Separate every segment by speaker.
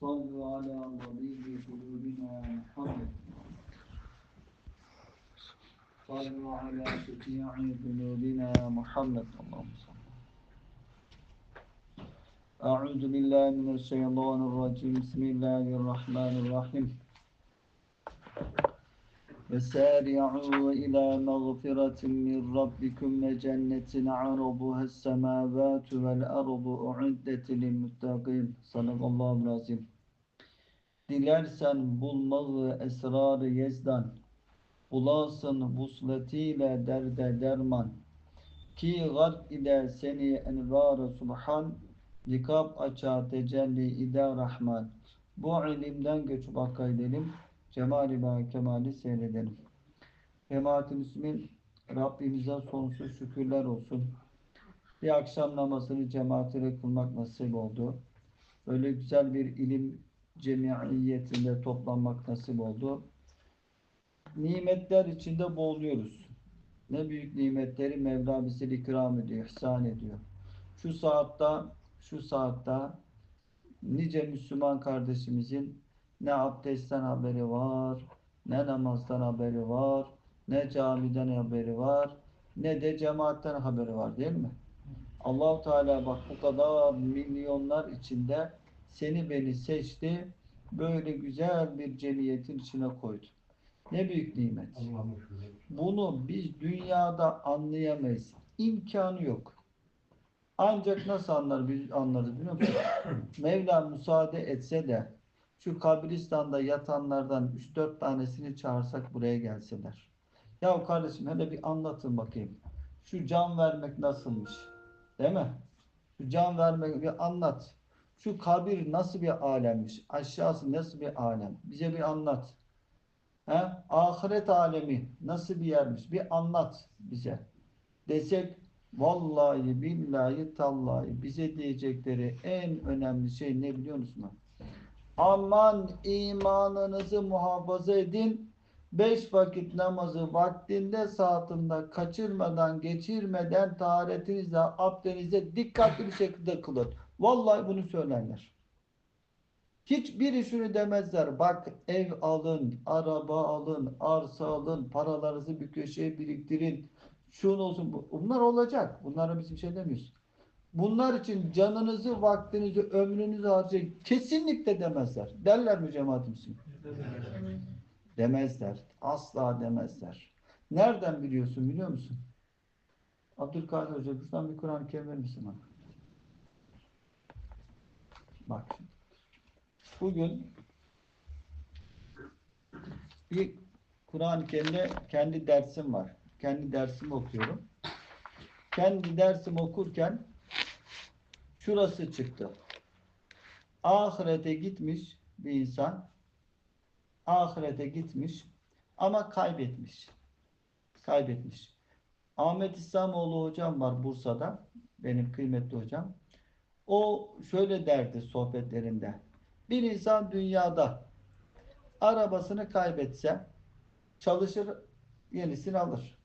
Speaker 1: صلوا على طبيب قلوبنا محمد صلوا على شفيع ذنوبنا محمد. اللهم صل أعوذ بالله من الشيطان الرجيم. بسم الله الرحمن الرحيم. وسارعوا إلى مغفرة من ربكم وجنة عرضها السماوات والأرض أعدت للمتقين صدق الله العظيم Dilersen bulmağı esrarı yezdan, bulasın vusletiyle derde derman. Ki gark ile seni envar subhan, likap aça tecelli ide rahman. Bu ilimden göçüp hakka edelim, cemali ve kemali seyredelim. Cemaat-i Müslümin Rabbimize sonsuz şükürler olsun. Bir akşam namazını cemaatiyle kılmak nasip oldu. Öyle güzel bir ilim cemiyetinde toplanmak nasip oldu. Nimetler içinde boğuluyoruz. Ne büyük nimetleri Mevla bize ikram ediyor, ihsan ediyor. Şu saatte, şu saatte nice Müslüman kardeşimizin ne abdestten haberi var, ne namazdan haberi var, ne camiden haberi var, ne de cemaatten haberi var değil mi? Allahu Teala bak bu kadar milyonlar içinde seni beni seçti, böyle güzel bir cemiyetin içine koydu. Ne büyük nimet. Bunu biz dünyada anlayamayız. İmkanı yok. Ancak nasıl anlar biz anlarız biliyor musun? Mevla müsaade etse de şu kabristan'da yatanlardan 3-4 tanesini çağırsak buraya gelseler. Ya kardeşim hele bir anlatın bakayım. Şu can vermek nasılmış? Değil mi? Şu can vermek bir anlat. Şu kabir nasıl bir alemmiş? Aşağısı nasıl bir alem? Bize bir anlat. He? Ahiret alemi nasıl bir yermiş? Bir anlat bize. Desek vallahi billahi tallahi bize diyecekleri en önemli şey ne biliyor musun? Aman imanınızı muhafaza edin. Beş vakit namazı vaktinde saatinde kaçırmadan geçirmeden taharetinizle abdenize dikkatli bir şekilde kılın. Vallahi bunu söylerler. Hiçbiri şunu demezler. Bak ev alın, araba alın, arsa alın, paralarınızı bir köşeye biriktirin. Şunu olsun. bu- Bunlar olacak. Bunlara biz bir şey demiyoruz. Bunlar için canınızı, vaktinizi, ömrünüzü harcayın. Kesinlikle demezler. Derler mi cemaatim için? Demezler. Asla demezler. Nereden biliyorsun biliyor musun? Abdülkadir Hoca buradan bir Kur'an-ı Kerim verir misin bana? Bak şimdi. Bugün bir Kur'an-ı Kerim'de kendi dersim var. Kendi dersimi okuyorum. Kendi dersimi okurken şurası çıktı. Ahirete gitmiş bir insan ahirete gitmiş ama kaybetmiş. Kaybetmiş. Ahmet İslamoğlu hocam var Bursa'da. Benim kıymetli hocam. O şöyle derdi sohbetlerinde. Bir insan dünyada arabasını kaybetse çalışır yenisini alır.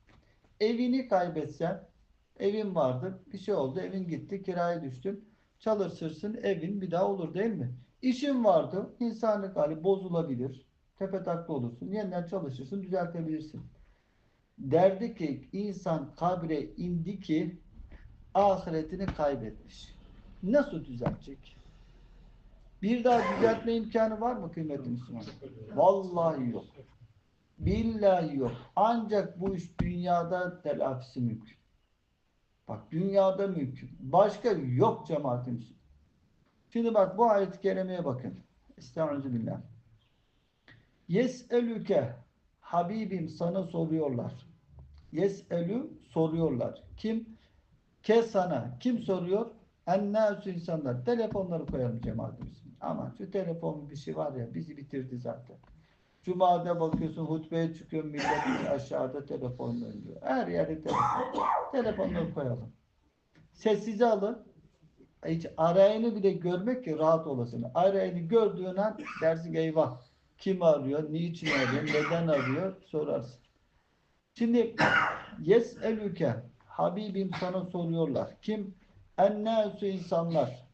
Speaker 1: Evini kaybetse evin vardır. Bir şey oldu. Evin gitti. Kiraya düştün. Çalışırsın. Evin bir daha olur değil mi? İşin vardı. insanlık hali bozulabilir. Tepe taklı olursun. Yeniden çalışırsın. Düzeltebilirsin. Derdi ki insan kabre indi ki ahiretini kaybetmiş. Nasıl düzelecek? Bir daha düzeltme imkanı var mı kıymetli Müslüman? Vallahi yok. Billahi yok. Ancak bu iş dünyada telafisi mümkün. Bak dünyada mümkün. Başka yok cemaatim Müslüman. Şimdi bak bu ayet-i kerimeye bakın. Estağfirullah. Yes'elüke Habibim sana soruyorlar. Yes'elü soruyorlar. Kim? Ke sana. Kim soruyor? Ennâsü insanlar. Telefonları koyalım cemaatimiz. Aman şu telefonun bir şey var ya bizi bitirdi zaten. Cuma'da bakıyorsun hutbeye çıkıyor millet aşağıda telefonla oynuyor. Her yerde telefon. Telefonları koyalım. Sessize alın. Hiç arayını bile görmek ki rahat olasın. Arayını gördüğün an dersin eyvah. Kim arıyor? Niçin arıyor? Neden arıyor? Sorarsın. Şimdi yes elüke Habibim sana soruyorlar. Kim? Ennâsü insanlar.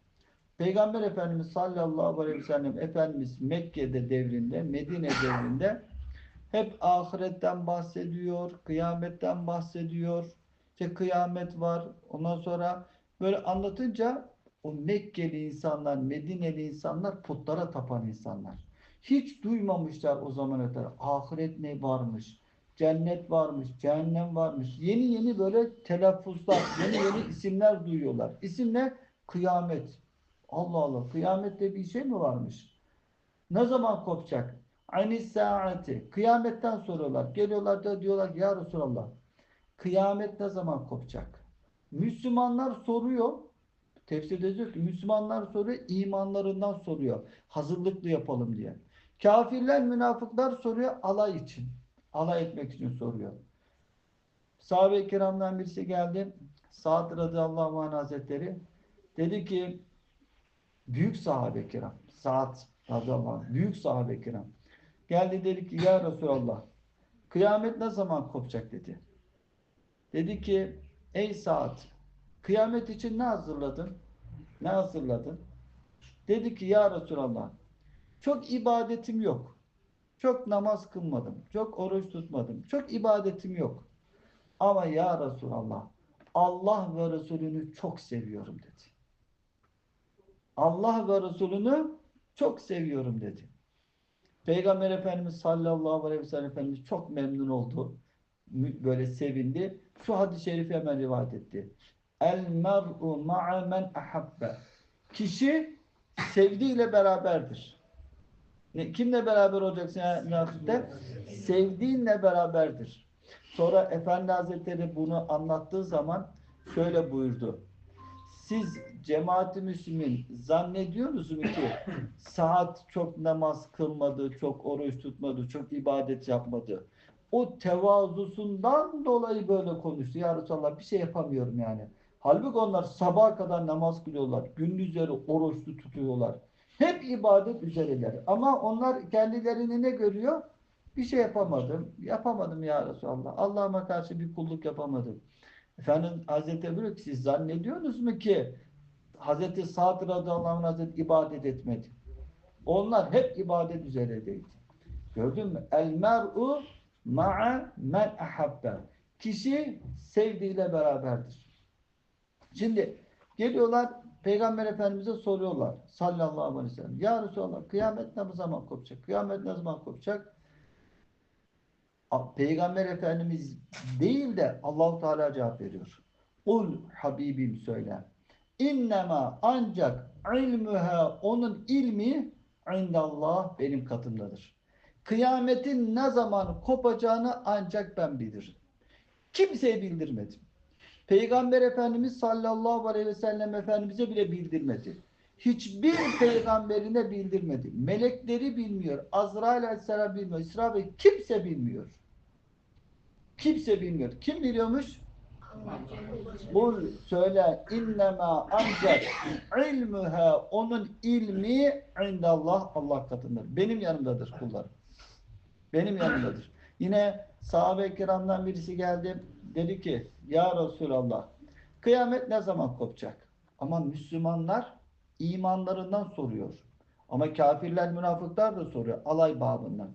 Speaker 1: Peygamber Efendimiz sallallahu aleyhi ve sellem Efendimiz Mekke'de devrinde, Medine devrinde hep ahiretten bahsediyor, kıyametten bahsediyor. İşte kıyamet var. Ondan sonra böyle anlatınca o Mekkeli insanlar, Medineli insanlar putlara tapan insanlar. Hiç duymamışlar o zamana kadar. Ahiret ne varmış? Cennet varmış, cehennem varmış. Yeni yeni böyle telaffuzlar, yeni yeni isimler duyuyorlar. İsim ne? Kıyamet. Allah Allah. Kıyamette bir şey mi varmış? Ne zaman kopacak? Aynı saati. Kıyametten soruyorlar. Geliyorlar da diyorlar ya Resulallah kıyamet ne zaman kopacak? Müslümanlar soruyor. Tefsirde diyor ki Müslümanlar soruyor, imanlarından soruyor. Hazırlıklı yapalım diye. Kafirler, münafıklar soruyor alay için. Alay etmek için soruyor. Sahabe-i kiramdan birisi geldi. Sa'd radıyallahu anh hazretleri dedi ki büyük sahabe-i kiram Sa'd radıyallahu anh büyük sahabe-i kiram geldi dedi ki ya Resulallah kıyamet ne zaman kopacak dedi. Dedi ki ey Sa'd kıyamet için ne hazırladın? Ne hazırladın? Dedi ki ya Resulallah çok ibadetim yok. Çok namaz kılmadım. Çok oruç tutmadım. Çok ibadetim yok. Ama ya Resulallah Allah ve Resulünü çok seviyorum dedi. Allah ve Resulünü çok seviyorum dedi. Peygamber Efendimiz sallallahu aleyhi ve sellem Efendimiz çok memnun oldu. Böyle sevindi. Şu hadis-i şerifi hemen rivayet etti. El mer'u ma'a men ahabbe. Kişi sevdiğiyle beraberdir. Ne, kimle beraber olacaksın münafıkta? Sevdiğinle beraberdir. Sonra Efendi Hazretleri bunu anlattığı zaman şöyle buyurdu. Siz cemaati Müslümin zannediyorsunuz mu ki saat çok namaz kılmadı, çok oruç tutmadı, çok ibadet yapmadı. O tevazusundan dolayı böyle konuştu. Ya Resulallah bir şey yapamıyorum yani. Halbuki onlar sabaha kadar namaz kılıyorlar. Gündüzleri oruçlu tutuyorlar. Hep ibadet üzereler. Ama onlar kendilerini ne görüyor? Bir şey yapamadım. Yapamadım ya Resulallah. Allah'ıma karşı bir kulluk yapamadım. Efendim Hazreti ki siz zannediyorsunuz mu ki Hazreti Sa'd radıyallahu anh Hazreti ibadet etmedi. Onlar hep ibadet üzerindeydi. Gördün mü? El mer'u ma'a men ahabbe. Kişi sevdiğiyle beraberdir. Şimdi geliyorlar Peygamber Efendimiz'e soruyorlar sallallahu aleyhi ve sellem. Ya Resulallah kıyamet ne zaman kopacak? Kıyamet ne zaman kopacak? Peygamber Efendimiz değil de Allahu Teala cevap veriyor. Ul Habibim söyle. İnnema ancak ilmüha onun ilmi indallah benim katımdadır. Kıyametin ne zaman kopacağını ancak ben bilirim. Kimseye bildirmedim. Peygamber Efendimiz sallallahu aleyhi ve sellem Efendimiz'e bile bildirmedi. Hiçbir peygamberine bildirmedi. Melekleri bilmiyor. Azrail aleyhisselam bilmiyor. İsrail kimse bilmiyor. Kimse bilmiyor. Kim biliyormuş? Kul söyle innema ancak ilmüha onun ilmi indallah Allah katındadır. Benim yanımdadır kullarım. Benim yanımdadır. Yine sahabe-i kiramdan birisi geldi. Dedi ki ya Resulallah kıyamet ne zaman kopacak? Ama Müslümanlar imanlarından soruyor. Ama kafirler, münafıklar da soruyor. Alay babından.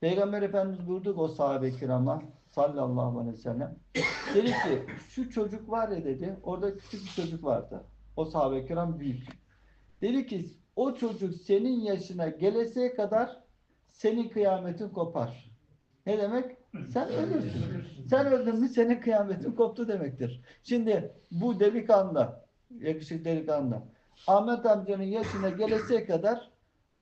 Speaker 1: Peygamber Efendimiz buyurdu o sahabe-i kirama sallallahu aleyhi ve sellem. Dedi ki şu çocuk var ya dedi. Orada küçük bir çocuk vardı. O sahabe-i kiram büyük. Dedi ki o çocuk senin yaşına geleseye kadar senin kıyametin kopar. Ne demek? Sen ölürsün. Sen öldün mü senin kıyametin koptu demektir. Şimdi bu delikanlı, yakışıklı delikanlı, Ahmet amcanın yaşına geleseye kadar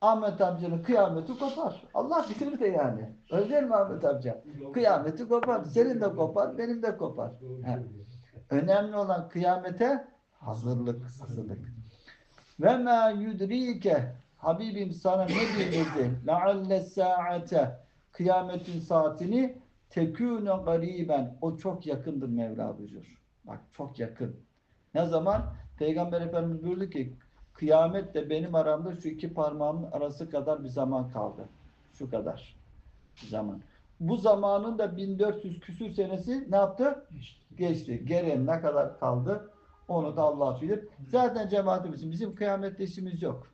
Speaker 1: Ahmet amcanın kıyameti kopar. Allah bilir de yani. Öyle değil mi Ahmet amca? Kıyameti kopar. Senin de kopar, benim de kopar. He. Önemli olan kıyamete hazırlık, hazırlık. Ve ma yudrike Habibim sana ne bildirdi? Lealle saate kıyametin saatini tekûne gariben o çok yakındır Mevla buyuruyor. Bak çok yakın. Ne zaman? Peygamber Efendimiz buyurdu ki kıyamet de benim aramda şu iki parmağımın arası kadar bir zaman kaldı. Şu kadar zaman. Bu zamanın da 1400 küsür senesi ne yaptı? Geçti. Geriye ne kadar kaldı? Onu da Allah bilir. Zaten cemaatimizin bizim kıyamette işimiz yok.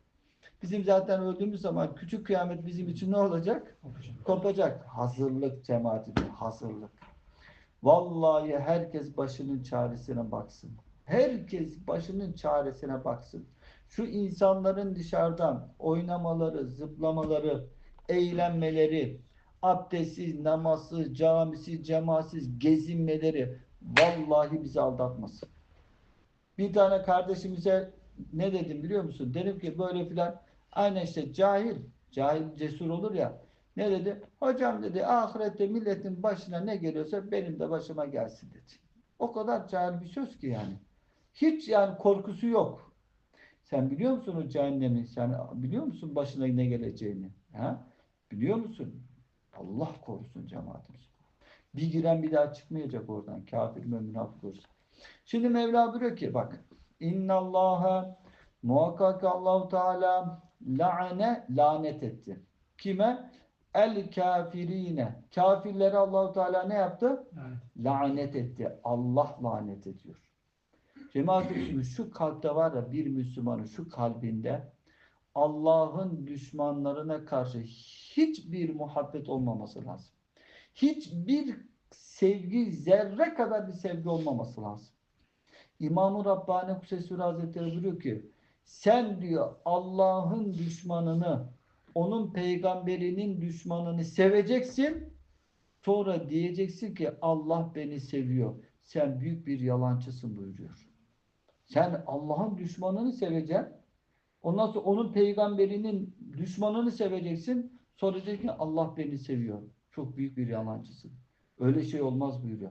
Speaker 1: Bizim zaten öldüğümüz zaman küçük kıyamet bizim için ne olacak? Kopacak. Hazırlık cemaatidir. Hazırlık. Vallahi herkes başının çaresine baksın. Herkes başının çaresine baksın. Şu insanların dışarıdan oynamaları, zıplamaları, eğlenmeleri, abdestsiz, namazsız, camisiz, cemaatsiz gezinmeleri vallahi bizi aldatmasın. Bir tane kardeşimize ne dedim biliyor musun? Dedim ki böyle filan aynen işte cahil, cahil cesur olur ya. Ne dedi? Hocam dedi ahirette milletin başına ne geliyorsa benim de başıma gelsin dedi. O kadar cahil bir söz ki yani. Hiç yani korkusu yok. Sen biliyor musun o cehennemi? Sen biliyor musun başına ne geleceğini? Ha? Biliyor musun? Allah korusun cemaatimiz. Bir giren bir daha çıkmayacak oradan. Kafir ve münafık olursa. Şimdi Mevla diyor ki bak. İnnallaha muhakkak Allahu Teala la'ane lanet etti. Kime? El kafirine. Kafirlere Allahu Teala ne yaptı?
Speaker 2: Evet.
Speaker 1: Lanet etti. Allah lanet ediyor. Cemaat-i şimdi şu kalpte var ya bir Müslümanın şu kalbinde Allah'ın düşmanlarına karşı hiçbir muhabbet olmaması lazım. Hiçbir sevgi, zerre kadar bir sevgi olmaması lazım. İmam-ı Rabbani Kusesur Hazretleri buyuruyor ki sen diyor Allah'ın düşmanını onun peygamberinin düşmanını seveceksin sonra diyeceksin ki Allah beni seviyor. Sen büyük bir yalancısın buyuruyor. Sen Allah'ın düşmanını seveceksin. Ondan sonra onun peygamberinin düşmanını seveceksin. Sonra diyeceksin Allah beni seviyor. Çok büyük bir yalancısın. Öyle şey olmaz buyuruyor.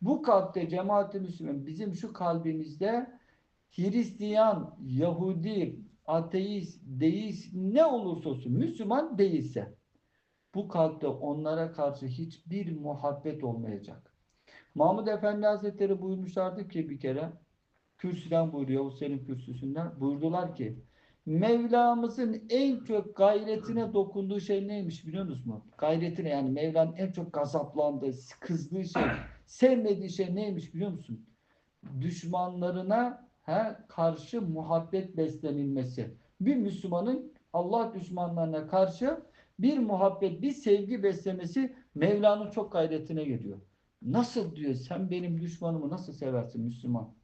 Speaker 1: Bu kalpte cemaat-i Müslüman bizim şu kalbimizde Hristiyan, Yahudi, ateist, deist ne olursa olsun Müslüman değilse bu kalpte onlara karşı hiçbir muhabbet olmayacak. Mahmud Efendi Hazretleri buyurmuşlardı ki bir kere kürsüden buyuruyor, o senin kürsüsünden buyurdular ki Mevlamızın en çok gayretine dokunduğu şey neymiş biliyor musunuz? Gayretine yani Mevla'nın en çok gazaplandığı, kızdığı şey, sevmediği şey neymiş biliyor musun? Düşmanlarına he, karşı muhabbet beslenilmesi. Bir Müslümanın Allah düşmanlarına karşı bir muhabbet, bir sevgi beslemesi Mevla'nın çok gayretine geliyor. Nasıl diyor sen benim düşmanımı nasıl seversin Müslüman?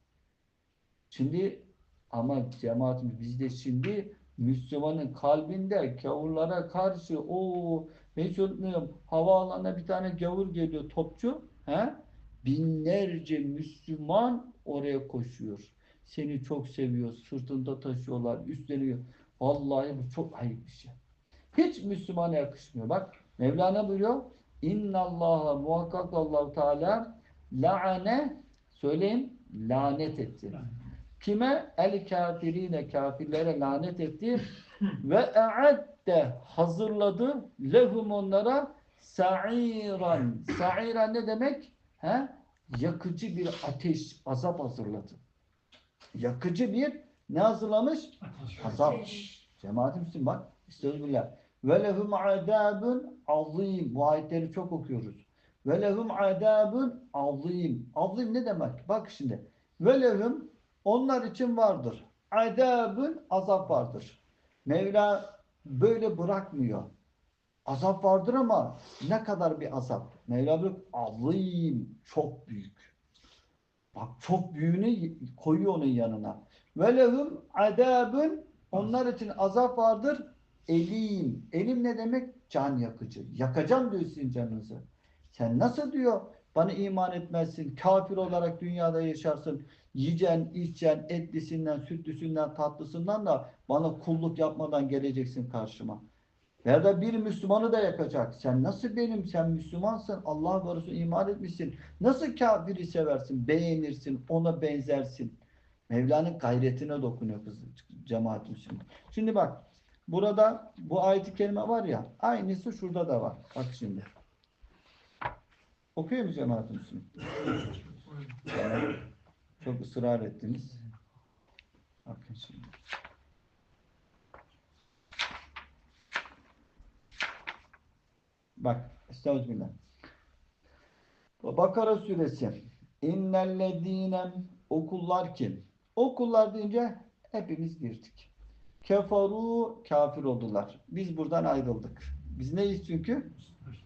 Speaker 1: Şimdi ama cemaatimiz bizde şimdi Müslümanın kalbinde gavurlara karşı o hiç unutmuyorum havaalanına bir tane gavur geliyor topçu he? binlerce Müslüman oraya koşuyor. Seni çok seviyor. Sırtında taşıyorlar. Üstleniyor. Vallahi bu çok ayıp bir şey. Hiç Müslümana yakışmıyor. Bak Mevlana buyuruyor. İnna Allah'a muhakkak Allahu Teala laane söyleyin lanet etti. Kime? El kafirine kafirlere lanet etti ve e'adde hazırladı lehum onlara sa'iran. Sa'iran ne demek? He? Yakıcı bir ateş, azap hazırladı. Yakıcı bir ne hazırlamış? Azap. Cemaat-i Müslüman bak. Estağfirullah. Ve lehum adabun azim. Bu ayetleri çok okuyoruz. Ve lehum adabun azim. Azim ne demek? Bak şimdi. Ve lehum onlar için vardır. Adabun azap vardır. Mevla böyle bırakmıyor. Azap vardır ama ne kadar bir azap? Mevla diyor azim, çok büyük. Bak çok büyüğünü koyuyor onun yanına. Ve lehum adabun onlar için azap vardır. Elim. Elim ne demek? Can yakıcı. Yakacağım diyor sizin canınızı. Sen nasıl diyor bana iman etmezsin, kafir olarak dünyada yaşarsın, yiyeceksin, içeceksin, etlisinden, sütlüsünden, tatlısından da bana kulluk yapmadan geleceksin karşıma. Ya da bir Müslümanı da yakacak. Sen nasıl benim, sen Müslümansın, Allah ve Resulü iman etmişsin. Nasıl kafiri seversin, beğenirsin, ona benzersin. Mevla'nın gayretine dokunuyor kız cemaat Müslüman. Şimdi bak, burada bu ayet-i kerime var ya, aynısı şurada da var. Bak şimdi. Okuyor mu cemaat Müslüman? Yani çok ısrar ettiniz. Bakın şimdi. Bak, estağfirullah. Bakara suresi. İnnellezîne okullar ki O kullar deyince hepimiz girdik. Kefaru kafir oldular. Biz buradan ayrıldık. Biz neyiz çünkü?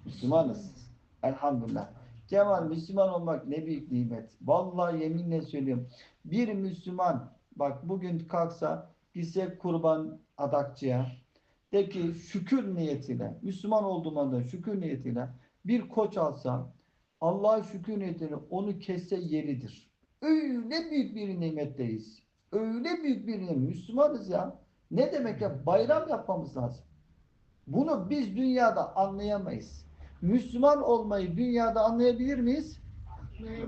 Speaker 1: Müslümanız. Elhamdülillah. Cemal Müslüman olmak ne büyük nimet. Vallahi yeminle söylüyorum. Bir Müslüman bak bugün kalksa gitse kurban adakçıya de ki şükür niyetiyle Müslüman olduğuma da şükür niyetiyle bir koç alsa Allah'a şükür niyetiyle onu kesse yeridir. Öyle büyük bir nimetteyiz. Öyle büyük bir nimet. Müslümanız ya. Ne demek ya? Bayram yapmamız lazım. Bunu biz dünyada anlayamayız. Müslüman olmayı dünyada anlayabilir miyiz?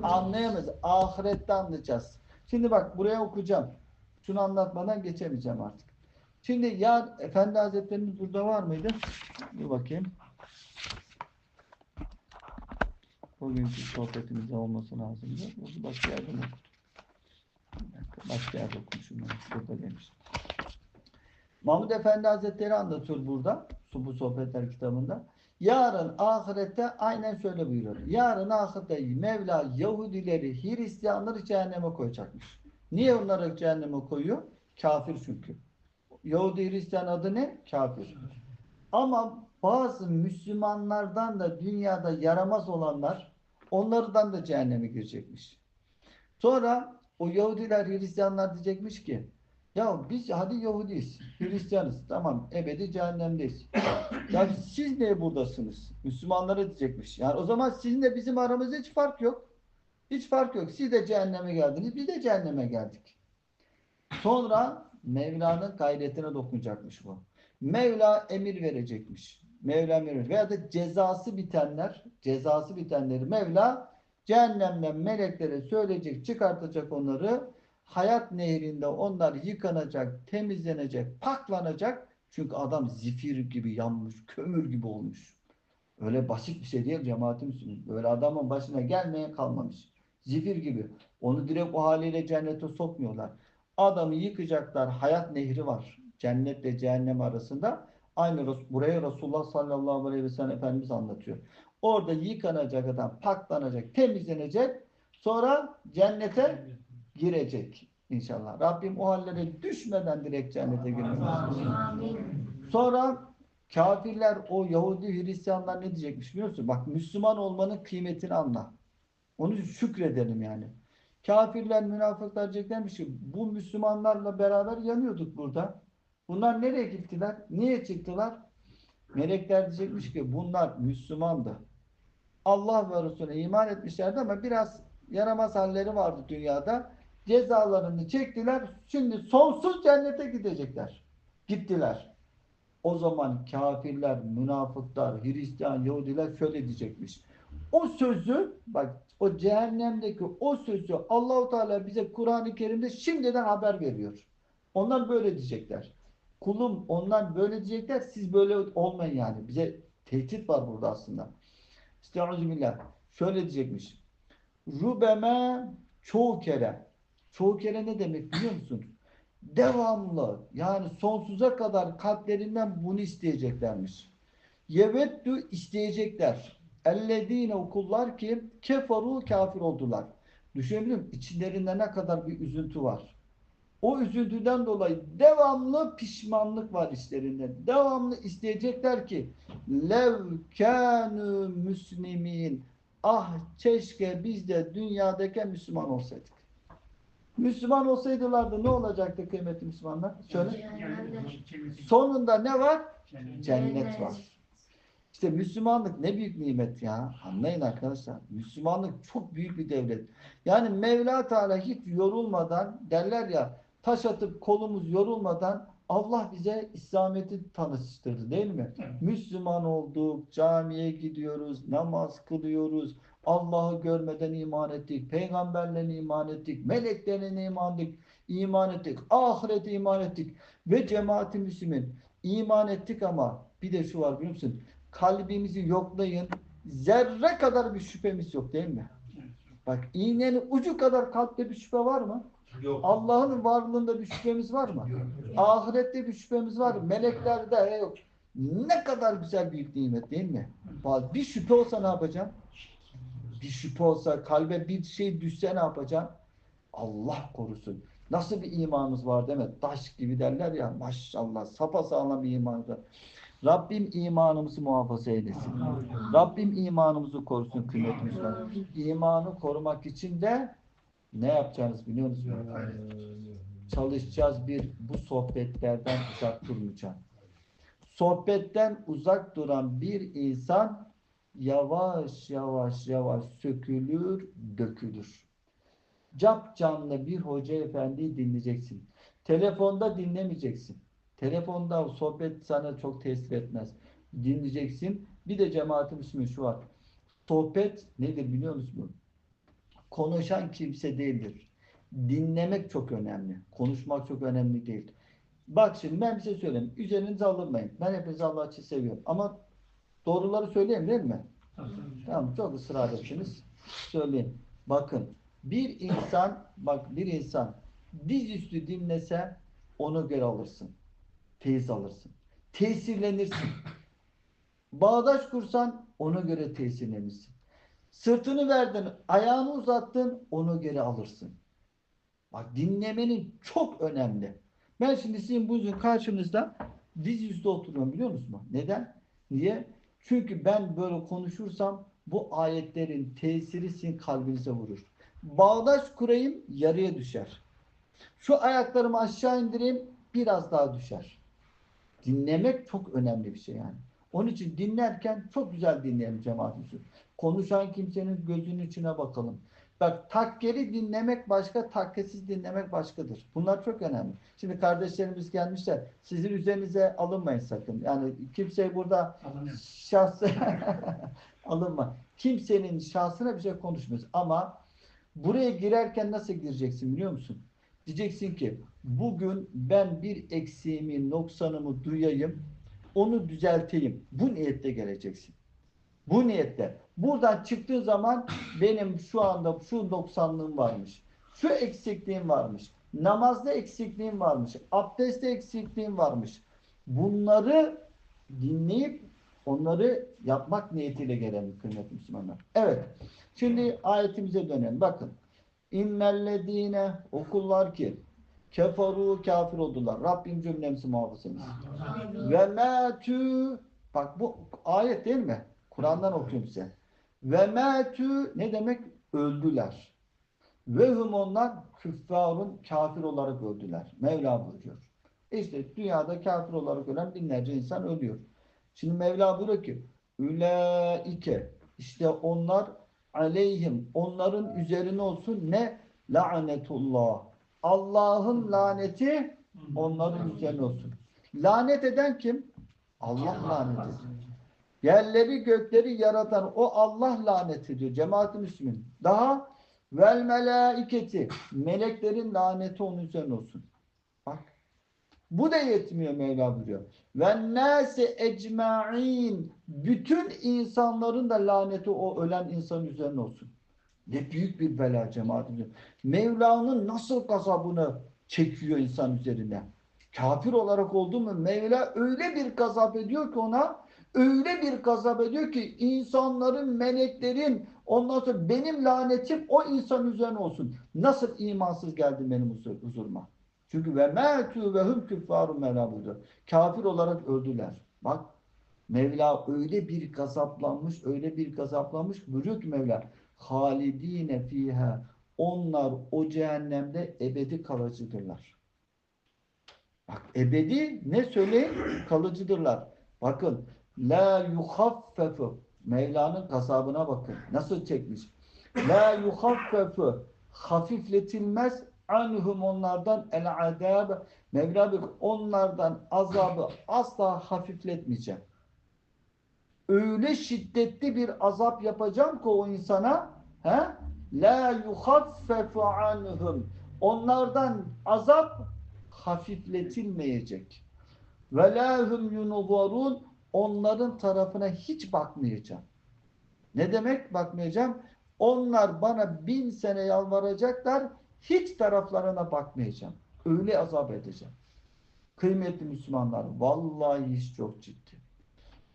Speaker 1: Anlayamayız. Ahirette anlayacağız. Şimdi bak buraya okuyacağım. Şunu anlatmadan geçemeyeceğim artık. Şimdi ya Efendi Hazretlerimiz burada var mıydı? Bir bakayım. Bugünkü sohbetimizde olması lazımdı. Bunu başka yerden okudum. Başka yerde okumuşum. Burada demiş. Mahmud Efendi Hazretleri anlatıyor burada. Bu sohbetler kitabında. Yarın ahirette aynen şöyle buyuruyor. Yarın ahirette Mevla Yahudileri, Hristiyanları cehenneme koyacakmış. Niye onları cehenneme koyuyor? Kafir çünkü. Yahudi Hristiyan adı ne? Kafir. Ama bazı Müslümanlardan da dünyada yaramaz olanlar onlardan da cehenneme girecekmiş. Sonra o Yahudiler Hristiyanlar diyecekmiş ki ya biz hadi Yahudiyiz, Hristiyanız. Tamam ebedi cehennemdeyiz. ya siz niye buradasınız? Müslümanlara diyecekmiş. Yani o zaman sizinle bizim aramızda hiç fark yok. Hiç fark yok. Siz de cehenneme geldiniz, biz de cehenneme geldik. Sonra Mevla'nın gayretine dokunacakmış bu. Mevla emir verecekmiş. Mevla emir verecek. Veya da cezası bitenler, cezası bitenleri Mevla cehennemden meleklere söyleyecek, çıkartacak onları. Hayat nehrinde onlar yıkanacak, temizlenecek, paklanacak. Çünkü adam zifir gibi yanmış, kömür gibi olmuş. Öyle basit bir şey değil cemaat-i Müslümin. Böyle adamın başına gelmeye kalmamış. Zifir gibi. Onu direkt o haliyle cennete sokmuyorlar. Adamı yıkacaklar. Hayat nehri var. Cennetle cehennem arasında. Aynı buraya Resulullah sallallahu aleyhi ve sellem Efendimiz anlatıyor. Orada yıkanacak adam, paklanacak, temizlenecek. Sonra cennete girecek inşallah. Rabbim o hallere düşmeden direkt cennete girmemiz. Sonra kafirler o Yahudi Hristiyanlar ne diyecekmiş biliyor musun? Bak Müslüman olmanın kıymetini anla. Onu şükredelim yani. Kafirler, münafıklar diyeceklermiş ki bu Müslümanlarla beraber yanıyorduk burada. Bunlar nereye gittiler? Niye çıktılar? Melekler diyecekmiş ki bunlar Müslümandı. Allah ve Resulüne iman etmişlerdi ama biraz yaramaz halleri vardı dünyada. Cezalarını çektiler. Şimdi sonsuz cennete gidecekler. Gittiler. O zaman kafirler, münafıklar, Hristiyan, Yahudiler şöyle diyecekmiş. O sözü bak o cehennemdeki o sözü Allahu Teala bize Kur'an-ı Kerim'de şimdiden haber veriyor. Onlar böyle diyecekler. Kulum onlar böyle diyecekler. Siz böyle olmayın yani. Bize tehdit var burada aslında. Estağfirullah. Şöyle diyecekmiş. Rubeme çoğu kere. Çoğu kere ne demek biliyor musun? Devamlı yani sonsuza kadar kalplerinden bunu isteyeceklermiş. Yeveddü isteyecekler. Ellezine o kullar ki kefaru kafir oldular. Düşünebiliyor musun? İçlerinde ne kadar bir üzüntü var. O üzüntüden dolayı devamlı pişmanlık var içlerinde. Devamlı isteyecekler ki lev kânü müslimin ah keşke biz de dünyadaki Müslüman olsaydık. Müslüman olsaydılardı ne olacaktı kıymetli Müslümanlar? Şöyle. Sonunda ne var? Cennet var. İşte Müslümanlık ne büyük nimet ya. Anlayın arkadaşlar. Müslümanlık çok büyük bir devlet. Yani Mevla Teala hiç yorulmadan derler ya taş atıp kolumuz yorulmadan Allah bize İslamiyet'i tanıştırdı değil mi?
Speaker 2: Evet.
Speaker 1: Müslüman olduk, camiye gidiyoruz, namaz kılıyoruz, Allah'ı görmeden iman ettik, peygamberlerine iman ettik, meleklerine iman ettik, iman ettik, ahirete iman ettik ve cemaati Müslümin iman ettik ama bir de şu var biliyor musun? Kalbimizi yoklayın. Zerre kadar bir şüphemiz yok değil mi? Bak iğnenin ucu kadar kalpte bir şüphe var mı?
Speaker 2: Yok.
Speaker 1: Allah'ın varlığında bir şüphemiz var mı?
Speaker 2: Yok.
Speaker 1: Ahirette bir şüphemiz var mı? Meleklerde yok. Ne kadar güzel büyük nimet değil mi? Bak, Bir şüphe olsa ne yapacaksın? Bir şüphe olsa kalbe bir şey düşse ne yapacaksın? Allah korusun. Nasıl bir imanımız var değil mi? Taş gibi derler ya maşallah sapasağlam bir imanımız var. Rabbim imanımızı muhafaza eylesin. Rabbim imanımızı korusun kıymetli Müslüman. İmanı korumak için de ne yapacağınız biliyor musunuz? Çalışacağız bir bu sohbetlerden uzak durmayacağım. Sohbetten uzak duran bir insan yavaş yavaş yavaş sökülür, dökülür. Cap canlı bir hoca efendiyi dinleyeceksin. Telefonda dinlemeyeceksin. Telefonda sohbet sana çok tesir etmez. Dinleyeceksin. Bir de cemaatim ismi şu var. Sohbet nedir biliyor musun? Konuşan kimse değildir. Dinlemek çok önemli. Konuşmak çok önemli değil. Bak şimdi ben bir şey söyleyeyim. Üzerinize alınmayın. Ben hepinizi Allah için seviyorum. Ama doğruları söyleyeyim değil mi? Tamam çok ısrar ettiniz. Söyleyeyim. Bakın bir insan bak bir insan dizüstü dinlese onu göre alırsın. Teyze alırsın. Tesirlenirsin. Bağdaş kursan ona göre tesirlenirsin. Sırtını verdin, ayağını uzattın, onu geri alırsın. Bak dinlemenin çok önemli. Ben şimdi sizin bugün karşınızda dizüstü oturuyorum biliyor musunuz? Neden? Niye? Çünkü ben böyle konuşursam bu ayetlerin tesiri sizin kalbinize vurur. Bağdaş kurayım yarıya düşer. Şu ayaklarımı aşağı indireyim biraz daha düşer. Dinlemek çok önemli bir şey yani. Onun için dinlerken çok güzel dinleyelim cemaatimizi. Konuşan kimsenin gözünün içine bakalım. Bak takkeli dinlemek başka, takkesiz dinlemek başkadır. Bunlar çok önemli. Şimdi kardeşlerimiz gelmişler. Sizin üzerinize alınmayın sakın. Yani kimse burada şahsı alınma. Kimsenin şahsına bir şey konuşmuyoruz. Ama buraya girerken nasıl gireceksin biliyor musun? Diyeceksin ki bugün ben bir eksiğimi, noksanımı duyayım, onu düzelteyim. Bu niyette geleceksin. Bu niyette. Buradan çıktığı zaman benim şu anda şu noksanlığım varmış. Şu eksikliğim varmış. Namazda eksikliğim varmış. Abdestte eksikliğim varmış. Bunları dinleyip onları yapmak niyetiyle gelen kıymetli Müslümanlar. Evet. Şimdi ayetimize dönelim. Bakın. İnnellezine okullar ki keferu kafir oldular. Rabbim cümlemizi muhafaza etsin. Ve metü bak bu ayet değil mi? Kur'an'dan okuyorum size. Ve metü ne demek? Öldüler. Ve hum onlar küffarun kafir olarak öldüler. Mevla buyuruyor. İşte dünyada kafir olarak ölen binlerce insan ölüyor. Şimdi Mevla buyuruyor ki Üleike işte onlar aleyhim onların üzerine olsun ne? Lanetullah. Allah'ın laneti onların üzerine olsun. Lanet eden kim? Allah lanet ediyor. Yerleri gökleri yaratan o Allah lanet ediyor. Cemaat-i Müslümin. Daha vel melaiketi. Meleklerin laneti onun üzerine olsun. Bak. Bu da yetmiyor Mevla buyuruyor. Ve nase ecma'in. Bütün insanların da laneti o ölen insan üzerine olsun. Ne büyük bir bela cemaat Mevla'nın nasıl gazabını çekiyor insan üzerine. Kafir olarak oldu mu Mevla öyle bir gazap ediyor ki ona öyle bir gazap ediyor ki insanların, meleklerin ondan sonra benim lanetim o insan üzerine olsun. Nasıl imansız geldi benim huzur, huzuruma? Çünkü ve me'tü ve hum küffarun melabudu. Kafir olarak öldüler. Bak Mevla öyle bir gazaplanmış, öyle bir gazaplanmış buyuruyor ki Mevla halidine fiha onlar o cehennemde ebedi kalıcıdırlar. Bak ebedi ne söyleyin? Kalıcıdırlar. Bakın la yuhaffefu Mevla'nın gazabına bakın. Nasıl çekmiş? La yuhaffefu hafifletilmez anhum onlardan el azab Mevla bir onlardan azabı asla hafifletmeyeceğim. Öyle şiddetli bir azap yapacağım ki o insana he? La yuhaffefu anhum onlardan azap hafifletilmeyecek. Ve la hum yunzarun onların tarafına hiç bakmayacağım. Ne demek bakmayacağım? Onlar bana bin sene yalvaracaklar, hiç taraflarına bakmayacağım. Öyle azap edeceğim. Kıymetli Müslümanlar, vallahi iş çok ciddi.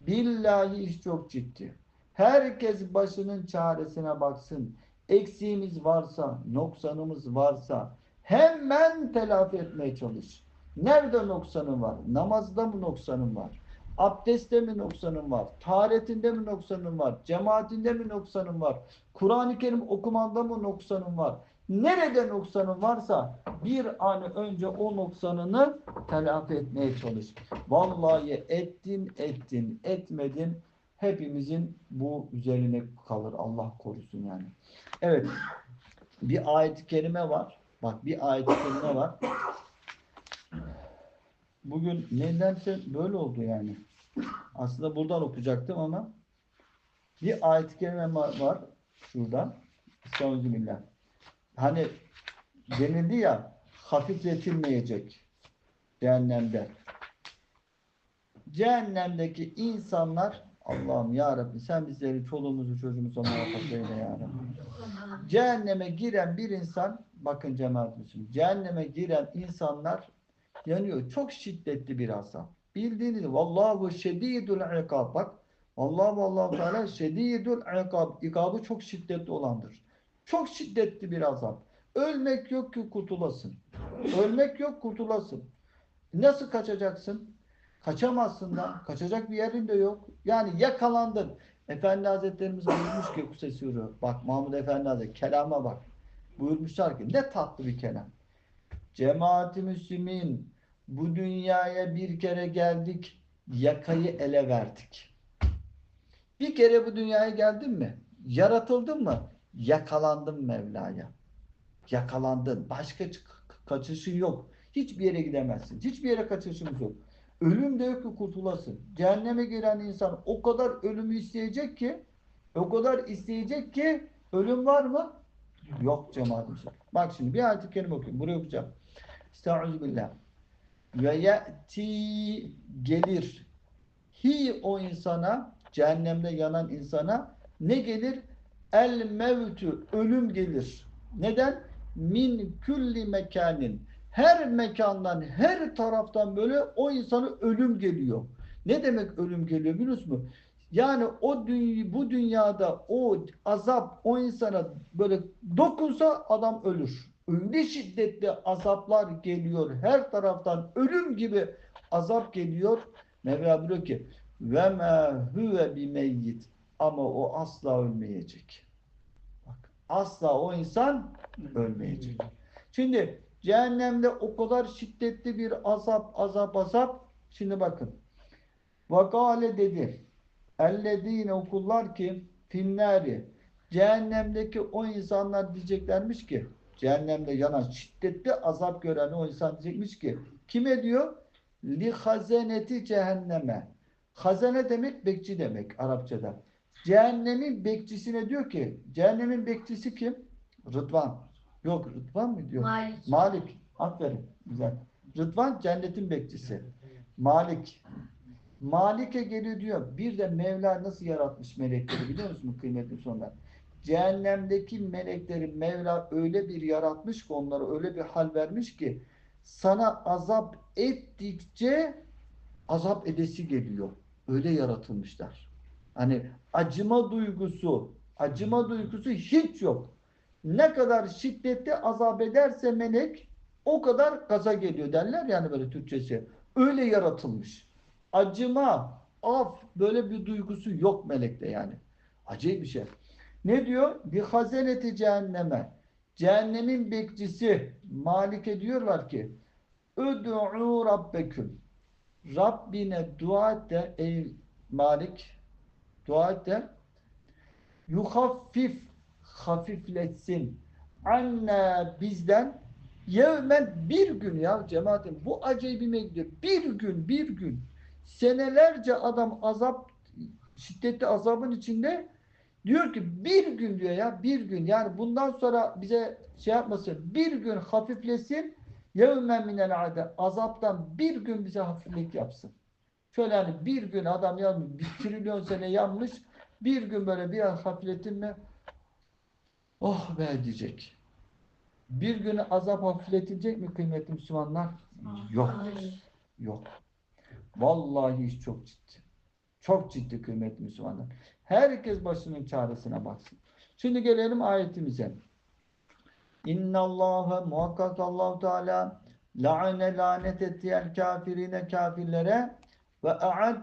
Speaker 1: Billahi iş çok ciddi. Herkes başının çaresine baksın. Eksiğimiz varsa, noksanımız varsa, Hemen telafi etmeye çalış. Nerede noksanın var? Namazda mı noksanın var? Abdestte mi noksanın var? Taharetinde mi noksanın var? Cemaatinde mi noksanın var? Kur'an-ı Kerim okumanda mı noksanın var? Nerede noksanın varsa bir an önce o noksanını telafi etmeye çalış. Vallahi ettin ettin etmedin hepimizin bu üzerine kalır. Allah korusun yani. Evet. Bir ayet-i kerime var. Bak bir ayet-i kerime var. Bugün nedense böyle oldu yani. Aslında buradan okuyacaktım ama bir ayet-i kerime var şuradan. Estağfirullah. Hani denildi ya hafifletilmeyecek cehennemde. Cehennemdeki insanlar Allah'ım ya Rabbi sen bizleri çoluğumuzu çocuğumuzu muhafaza eyle ya Rabbi. Cehenneme giren bir insan bakın cemaat Müslüman cehenneme giren insanlar yanıyor. Çok şiddetli bir azap. Bildiğiniz vallahu şedidul ikab bak Allah vallahu teala şedidul ikab ikabı çok şiddetli olandır. Çok şiddetli bir azap. Ölmek yok ki kurtulasın. Ölmek yok kurtulasın. Nasıl kaçacaksın? Kaçamazsın da. Kaçacak bir yerin de yok. Yani yakalandın. Efendi Hazretlerimiz buyurmuş ki Kusesiyor'u. Bak Mahmud Efendi Hazretleri kelama bak. Buyurmuşlar ki ne tatlı bir kelam. Cemaati Müslümin bu dünyaya bir kere geldik yakayı ele verdik. Bir kere bu dünyaya geldin mi? Yaratıldın mı? Yakalandın Mevla'ya. Yakalandın. Başka kaçışın yok. Hiçbir yere gidemezsin. Hiçbir yere kaçışımız yok. Ölüm de yok ki kurtulasın. Cehenneme giren insan o kadar ölümü isteyecek ki o kadar isteyecek ki ölüm var mı? Yok cemaatim. Bak şimdi bir ayet-i kerime okuyayım. Buraya okuyacağım. Estağfirullah. Ve ye'ti gelir. Hi o insana cehennemde yanan insana ne gelir? El mevtü ölüm gelir. Neden? Min külli mekanin her mekandan, her taraftan böyle o insana ölüm geliyor. Ne demek ölüm geliyor biliyor musun? Yani o dünya, bu dünyada o azap o insana böyle dokunsa adam ölür. Öyle şiddetli azaplar geliyor. Her taraftan ölüm gibi azap geliyor. Mevla diyor ki ve ma huve bimeyyit ama o asla ölmeyecek. Bak, asla o insan ölmeyecek. Şimdi Cehennemde o kadar şiddetli bir azap, azap, azap. Şimdi bakın. Vakale dedi. Ellezine okullar ki finnari. Cehennemdeki o insanlar diyeceklermiş ki cehennemde yanan şiddetli azap gören o insan diyecekmiş ki kime diyor? Li hazeneti cehenneme. Hazene demek bekçi demek Arapçada. Cehennemin bekçisine diyor ki cehennemin bekçisi kim? Rıdvan. Yok Rıdvan mı diyor?
Speaker 2: Malik.
Speaker 1: Malik. Aferin. Güzel. Rıdvan cennetin bekçisi. Malik. Malik'e geliyor diyor. Bir de Mevla nasıl yaratmış melekleri biliyor musun kıymetli sonlar? Cehennemdeki melekleri Mevla öyle bir yaratmış ki onlara öyle bir hal vermiş ki sana azap ettikçe azap edesi geliyor. Öyle yaratılmışlar. Hani acıma duygusu, acıma duygusu hiç yok ne kadar şiddetli azap ederse melek o kadar gaza geliyor derler yani böyle Türkçesi. Öyle yaratılmış. Acıma, af böyle bir duygusu yok melekte yani. Acayip bir şey. Ne diyor? Bir hazeneti cehenneme. Cehennemin bekçisi Malik'e diyorlar ki Üd'u Rabbeküm Rabbine dua et de ey Malik dua et de yuhaffif hafifletsin. Anne bizden yevmen bir gün ya cemaatim bu acayibime gidiyor. Bir gün bir gün senelerce adam azap şiddetli azabın içinde diyor ki bir gün diyor ya bir gün yani bundan sonra bize şey yapmasın bir gün hafiflesin yevmen minel ade azaptan bir gün bize hafiflik yapsın. Şöyle hani bir gün adam yanmış bir trilyon sene yanmış bir gün böyle biraz hafifletin mi Oh be diyecek. Bir gün azap hafifletilecek mi kıymetli Müslümanlar? Yok. Yok. Vallahi iş çok ciddi. Çok ciddi kıymetli Müslümanlar. Herkes başının çaresine baksın. Şimdi gelelim ayetimize. İnna Allah muhakkak Allah Teala la'ane lanet etti kafirine kafirlere ve a'adde